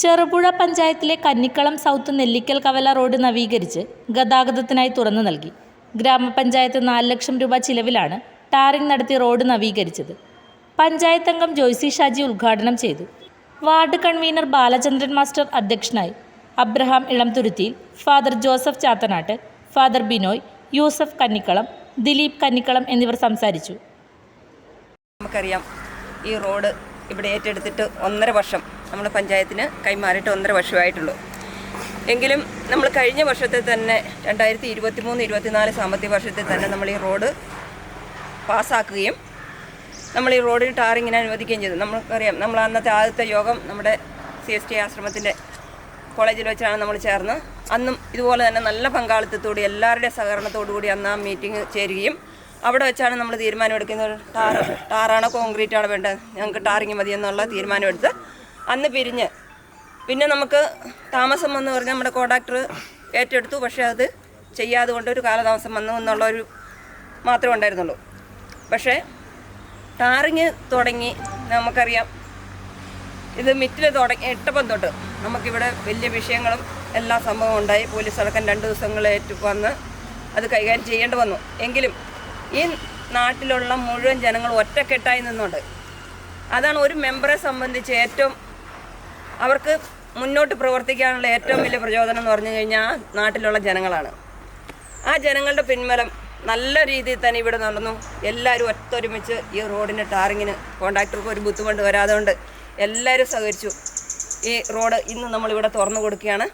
ചെറുപുഴ പഞ്ചായത്തിലെ കന്നിക്കളം സൗത്ത് നെല്ലിക്കൽ കവല റോഡ് നവീകരിച്ച് ഗതാഗതത്തിനായി തുറന്നു നൽകി. ഗ്രാമപഞ്ചായത്ത് നാല് ലക്ഷം രൂപ ചിലവിലാണ് ടാറിംഗ് നടത്തി റോഡ് നവീകരിച്ചത്. പഞ്ചായത്ത് അംഗം ജോയ്സി ഷാജി ഉദ്ഘാടനം ചെയ്തു. വാർഡ് കൺവീനർ ബാലചന്ദ്രൻ മാസ്റ്റർ അധ്യക്ഷനായി. Abraham Ilamthuruthiyil father Joseph Chathanatt father Binoy Yusuf Kannikkalam Dileep Kannikkalam എന്നിവർ സംസാരിച്ചു. നമുക്കറിയാം ഈ റോഡ് ഇവിടെ ഏറ്റെടുത്തിട്ട് ഒന്നര വർഷം നമ്മൾ പഞ്ചായത്തിന് കൈമാറിയിട്ട് ഒന്നര വർഷമായിട്ടുള്ളൂ. എങ്കിലും നമ്മൾ കഴിഞ്ഞ വർഷത്തെ തന്നെ രണ്ടായിരത്തി ഇരുപത്തി മൂന്ന് ഇരുപത്തിനാല് സാമ്പത്തിക വർഷത്തെ തന്നെ നമ്മൾ ഈ റോഡ് പാസ്സാക്കുകയും നമ്മൾ ഈ റോഡിൽ ടാറിങ്ങിനെ അനുവദിക്കുകയും ചെയ്തു. നമുക്കറിയാം നമ്മൾ അന്നത്തെ ആദ്യത്തെ യോഗം നമ്മുടെ സി എസ് ടി ആശ്രമത്തിന്റെ കോളേജിൽ വെച്ചാണ് നമ്മൾ ചേർന്ന്. അന്നും ഇതുപോലെ തന്നെ നല്ല പങ്കാളിത്തത്തോടെ എല്ലാവരുടെയും സഹകരണത്തോടു കൂടി അന്ന് ആ മീറ്റിംഗ് ചേരുകയും അവിടെ വെച്ചാണ് നമ്മൾ തീരുമാനമെടുക്കുന്നത്. ടാർ ടാറാണോ കോൺക്രീറ്റാണോ വേണ്ടത്. ഞങ്ങൾക്ക് ടാറിങ് മതി എന്നുള്ള തീരുമാനമെടുത്ത് അന്ന് പിരിഞ്ഞ്. പിന്നെ നമുക്ക് താമസം വന്ന് പറഞ്ഞാൽ നമ്മുടെ കോൺട്രാക്ടർ ഏറ്റെടുത്തു. പക്ഷേ അത് ചെയ്യാതെ കൊണ്ട് ഒരു കാലതാമസം വന്നു എന്നുള്ളൊരു മാത്രമേ ഉണ്ടായിരുന്നുള്ളൂ. പക്ഷേ ടാറിങ് തുടങ്ങി നമുക്കറിയാം. ഇത് മിറ്റിൽ തുടങ്ങി ഇട്ടപ്പം തൊട്ട് നമുക്കിവിടെ വലിയ വിഷയങ്ങളും എല്ലാ സംഭവവും ഉണ്ടായി. പോലീസ് അടക്കം രണ്ട് ദിവസങ്ങളേറ്റ് വന്ന് അത് കൈകാര്യം ചെയ്യേണ്ടി വന്നു. എങ്കിലും ഈ നാട്ടിലുള്ള മുഴുവൻ ജനങ്ങൾ ഒറ്റക്കെട്ടായി നിന്നുണ്ട് അതാണ് ഒരു മെമ്പറെ സംബന്ധിച്ച് ഏറ്റവും അവർക്ക് മുന്നോട്ട് പ്രവർത്തിക്കാനുള്ള ഏറ്റവും വലിയ പ്രചോദനം എന്ന് പറഞ്ഞു കഴിഞ്ഞാൽ നാട്ടിലുള്ള ജനങ്ങളാണ്. ആ ജനങ്ങളുടെ പിൻബലം നല്ല രീതിയിൽ തന്നെ ഇവിടെ നടന്നു. എല്ലാവരും ഒത്തൊരുമിച്ച് ഈ റോഡിന് ടാറിങ്ങിന് കോൺട്രാക്ടർക്ക് ഒരു ബുദ്ധിമുട്ട് വരാതെ കൊണ്ട് എല്ലാവരും സഹകരിച്ചു. ഈ റോഡ് ഇന്ന് നമ്മളിവിടെ തുറന്നു കൊടുക്കുകയാണ്.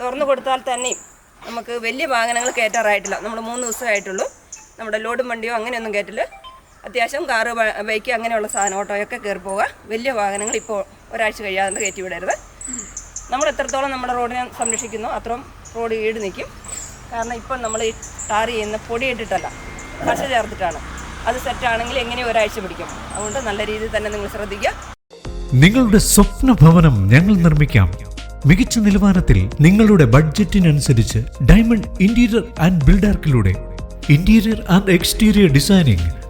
തുറന്നു കൊടുത്താൽ തന്നെയും നമുക്ക് വലിയ വാഹനങ്ങൾ കയറ്റാറായിട്ടില്ല. നമ്മൾ മൂന്ന് ദിവസമായിട്ടുള്ളൂ നമ്മുടെ ലോഡും വണ്ടിയോ അങ്ങനെയൊന്നും കയറ്റില്ല. അത്യാവശ്യം കാറ് ബൈക്ക് അങ്ങനെയുള്ള സാധനം ഓട്ടോയൊക്കെ കയറി പോവുക. വലിയ വാഹനങ്ങൾ ഇപ്പോൾ ഒരാഴ്ച കഴിയാതെ കയറ്റി വിടരുത്. നമ്മൾ എത്രത്തോളം നമ്മുടെ റോഡിനെ സംരക്ഷിക്കുന്നു അത്രയും റോഡ് ഈട് നിൽക്കും. കാരണം ഇപ്പം നമ്മൾ ഈ ടാർ ചെയ്യുന്ന പൊടി ഇട്ടിട്ടല്ല പശ ചേർത്തിട്ടാണ്. അത് സെറ്റാണെങ്കിൽ എങ്ങനെ ഒരാഴ്ച പിടിക്കും? അതുകൊണ്ട് നല്ല രീതിയിൽ തന്നെ നിങ്ങൾ ശ്രദ്ധിക്കുക. നിങ്ങളുടെ സ്വപ്ന ഭവനം ഞങ്ങൾ നിർമ്മിക്കാം. മികച്ച നിലവാരത്തിൽ നിങ്ങളുടെ ബഡ്ജറ്റിനനുസരിച്ച് diamond interior and ബിൽഡാർക്കിലൂടെ. Interior and exterior designing